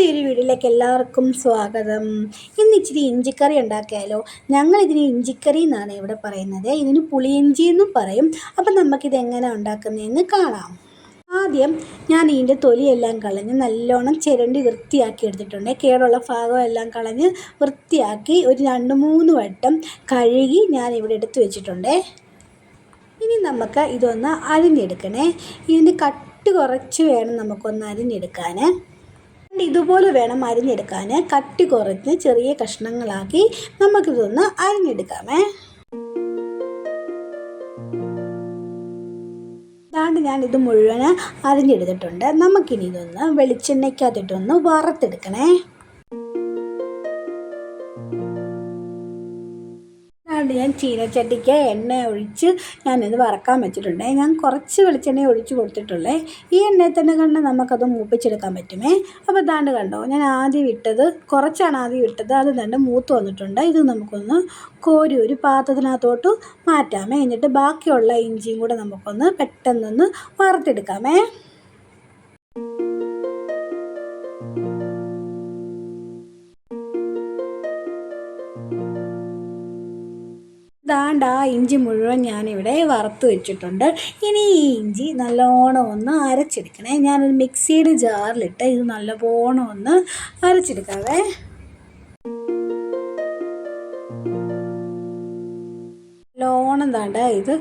പുതിയൊരു വീഡിയോയിലേക്ക് എല്ലാവർക്കും സ്വാഗതം. ഇന്ന് ഇച്ചിരി ഇഞ്ചിക്കറി ഉണ്ടാക്കിയാലോ? ഞങ്ങളിതിന് ഇഞ്ചിക്കറി എന്നാണ് ഇവിടെ പറയുന്നത്. ഇതിന് പുളിയിഞ്ചി എന്നും പറയും. അപ്പം നമുക്കിത് എങ്ങനെ ഉണ്ടാക്കുന്നതെന്ന് കാണാം. ആദ്യം ഞാൻ ഇതിന്റെ തൊലിയെല്ലാം കളഞ്ഞ് നല്ലോണം ചിരണ്ടി വൃത്തിയാക്കി എടുത്തിട്ടുണ്ട്. കേടുള്ള ഭാഗമെല്ലാം കളഞ്ഞ് വൃത്തിയാക്കി ഒരു രണ്ട് മൂന്ന് വട്ടം കഴുകി ഞാൻ ഇവിടെ എടുത്ത് വെച്ചിട്ടുണ്ട്. ഇനി നമുക്ക് ഇതൊന്ന് അരിഞ്ഞെടുക്കണേ. ഇതിന്റെ കട്ട് കുറച്ച് വേണം നമുക്കൊന്ന് അരിഞ്ഞെടുക്കാൻ. ഇതുപോലെ വേണം അരിഞ്ഞെടുക്കാൻ കട്ടി കുറച്ച് ചെറിയ കഷ്ണങ്ങളാക്കി നമുക്കിതൊന്ന് അരിഞ്ഞെടുക്കാമേ. അതാണ്ട് ഞാൻ ഇത് മുഴുവൻ അരിഞ്ഞെടുത്തിട്ടുണ്ട്. നമുക്കിനി ഇതൊന്ന് വെളിച്ചെണ്ണയ്ക്കകത്തിട്ടൊന്ന് വറുത്തെടുക്കണേ. അതുകൊണ്ട് ഞാൻ ചീനച്ചട്ടിക്ക് എണ്ണ ഒഴിച്ച് ഞാനിത് വറക്കാൻ വെച്ചിട്ടുണ്ട്. ഞാൻ കുറച്ച് വെളിച്ചെണ്ണ ഒഴിച്ച് കൊടുത്തിട്ടുള്ളേ. ഈ എണ്ണയിൽ തന്നെ കണ്ട് നമുക്കത് മൂപ്പിച്ചെടുക്കാൻ പറ്റുമേ. അപ്പോൾ ഇതാണ്ട് കണ്ടോ ഞാൻ ആദ്യം ഇട്ടത് കുറച്ചാണ് ആദ്യം ഇട്ടത്. അത് കണ്ട് മൂത്ത് വന്നിട്ടുണ്ട്. ഇത് നമുക്കൊന്ന് കോരി ഒരു പാത്രത്തിനകത്തോട്ട് മാറ്റാമേ. എന്നിട്ട് ബാക്കിയുള്ള ഇഞ്ചിയും കൂടെ നമുക്കൊന്ന് പെട്ടെന്നൊന്ന് വറുത്തെടുക്കാമേ. ദാണ്ട് ആ ഇഞ്ചി മുഴുവൻ ഞാനിവിടെ വറുത്ത് വെച്ചിട്ടുണ്ട്. ഇനി ഈ ഇഞ്ചി നല്ലോണം ഒന്ന് അരച്ചെടുക്കണേ. ഞാനൊരു മിക്സിയുടെ ജാറിലിട്ട് ഇത് നല്ലവണ്ണം ഒന്ന് അരച്ചെടുക്കാവേ. താണ്ട ഇത്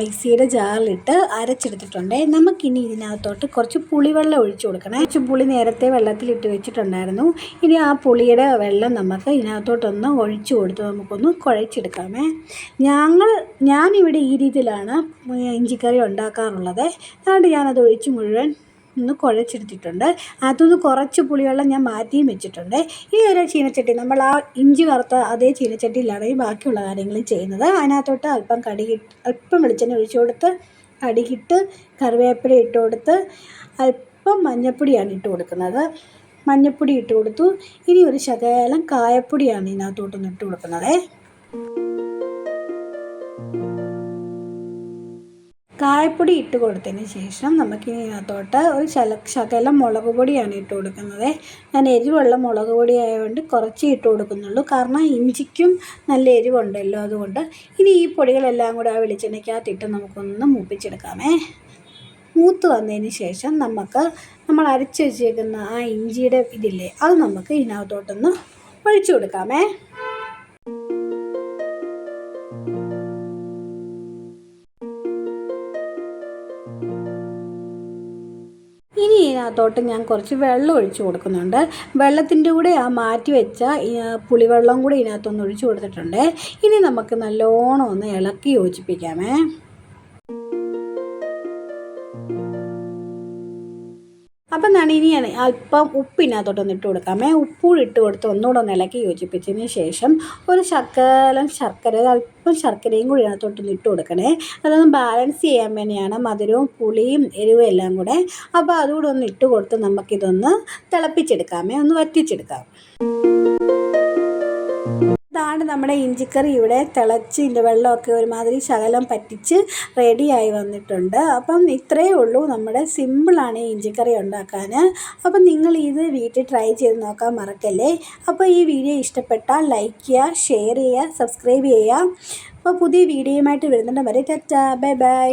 മിക്സിയുടെ ജാറിലിട്ട് അരച്ചെടുത്തിട്ടുണ്ട്. നമുക്കിനി ഇതിനകത്തോട്ട് കുറച്ച് പുളിവെള്ളം ഒഴിച്ചു കൊടുക്കണം. കുറച്ച് പുളി നേരത്തെ വെള്ളത്തിലിട്ട് വെച്ചിട്ടുണ്ടായിരുന്നു. ഇനി ആ പുളിയുടെ വെള്ളം നമുക്ക് ഇതിനകത്തോട്ടൊന്ന് ഒഴിച്ചു കൊടുത്ത് നമുക്കൊന്ന് കുഴച്ചെടുക്കാമേ. ഞങ്ങൾ ഞാനിവിടെ ഈ രീതിയിലാണ് ഇഞ്ചിക്കറി ഉണ്ടാക്കാറുള്ളത്. അതുകൊണ്ട് ഞാനത് ഒഴിച്ച് മുഴുവൻ ഒന്ന് കുഴച്ചെടുത്തിട്ടുണ്ട്. അതൊന്ന് കുറച്ച് പുളിവെള്ളം ഞാൻ മാറ്റിയും വെച്ചിട്ടുണ്ട്. ഈ ഒരു ചീനച്ചട്ടി നമ്മൾ ആ ഇഞ്ചി വറുത്ത അതേ ചീനച്ചട്ടിയിലാണ് ഈ ബാക്കിയുള്ള കാര്യങ്ങൾ ചെയ്യുന്നത്. അതിനകത്തോട്ട് അല്പം കടുകി അല്പം വെളിച്ചെണ്ണ ഒഴിച്ചു കൊടുത്ത് കടുകിട്ട് കറിവേപ്പില ഇട്ട് കൊടുത്ത് അല്പം മഞ്ഞൾപ്പൊടിയാണ് ഇട്ട് കൊടുക്കുന്നത്. മഞ്ഞൾപ്പൊടി ഇട്ട് കൊടുത്തു. ഇനി ഒരു ശകലം കായപ്പൊടിയാണ് ഇതിനകത്തോട്ടൊന്ന് ഇട്ട് കൊടുക്കുന്നത്. കായപ്പൊടി ഇട്ട് കൊടുത്തതിന് ശേഷം നമുക്കിനി ഇതിനകത്തോട്ട് ഒരു ശല ശകലം മുളക് പൊടിയാണ് ഇട്ട് കൊടുക്കുന്നത്. ഞാൻ എരിവുള്ള മുളക് പൊടി ആയതുകൊണ്ട് കുറച്ച് ഇട്ട് കൊടുക്കുന്നുള്ളൂ. കാരണം ഇഞ്ചിക്കും നല്ല എരിവുണ്ടല്ലോ അതുകൊണ്ട് ഇനി ഈ പൊടികളെല്ലാം കൂടെ ആ വെളിച്ചെണ്ണയ്ക്കകത്തിട്ട് നമുക്കൊന്ന് മൂപ്പിച്ചെടുക്കാമേ. മൂത്ത് വന്നതിന് ശേഷം നമുക്ക് നമ്മൾ അരച്ച് വെച്ചേക്കുന്ന ആ ഇഞ്ചിയുടെ ഇതില്ലേ അത് നമുക്ക് ഇതിനകത്തോട്ടൊന്ന് ഒഴിച്ചു കൊടുക്കാമേ. ഇനി ഇതിനകത്തോട്ട് ഞാൻ കുറച്ച് വെള്ളം ഒഴിച്ചു കൊടുക്കുന്നുണ്ട്. വെള്ളത്തിന്റെ കൂടെ ആ മാറ്റി വെച്ച പുളിവെള്ളം കൂടി ഇതിനകത്തൊന്ന് ഒഴിച്ചു കൊടുത്തിട്ടുണ്ട്. ഇനി നമുക്ക് നല്ലോണം ഒന്ന് ഇളക്കി യോജിപ്പിക്കാമേ. അപ്പം ഞാൻ ഇനി അല്പം ഉപ്പിനകത്തോട്ടൊന്ന് ഇട്ട് കൊടുക്കാമേ ഉപ്പൂടി ഇട്ട് കൊടുത്ത് ഒന്നുകൂടെ ഒന്ന് ഇളക്കി യോജിപ്പിച്ചതിന് ശേഷം ഒരു ശക്കലം ശർക്കര അല്പം ശർക്കരയും കൂടി ഇതിനകത്തോട്ടൊന്ന് ഇട്ട് കൊടുക്കണേ. അതൊന്ന് ബാലൻസ് ചെയ്യാൻ വേണ്ടിയാണ് മധുരവും പുളിയും എരിവും എല്ലാം കൂടെ. അപ്പോൾ അതുകൂടെ ഒന്ന് ഇട്ട് കൊടുത്ത് നമുക്കിതൊന്ന് തിളപ്പിച്ചെടുക്കാമേ ഒന്ന് വറ്റിച്ചെടുക്കാം. നമ്മുടെ ഇഞ്ചിക്കറി ഇവിടെ തിളച്ച് ഇതിന്റെ വെള്ളമൊക്കെ ഒരുമാതിരി ശകലം പറ്റിച്ച് റെഡിയായി വന്നിട്ടുണ്ട്. അപ്പം ഇത്രയേ ഉള്ളൂ നമ്മുടെ സിമ്പിളാണ് ഇഞ്ചിക്കറി ഉണ്ടാക്കാൻ അപ്പം നിങ്ങൾ ഇത് വീട്ടിൽ ട്രൈ ചെയ്ത് നോക്കാൻ മറക്കല്ലേ? അപ്പോൾ ഈ വീഡിയോ ഇഷ്ടപ്പെട്ടാൽ ലൈക്ക് ചെയ്യുക ഷെയർ ചെയ്യുക സബ്സ്ക്രൈബ് ചെയ്യുക. അപ്പോൾ പുതിയ വീഡിയോയുമായിട്ട് വരുന്നുണ്ട് വരെ ടാറ്റ ബൈ ബൈ.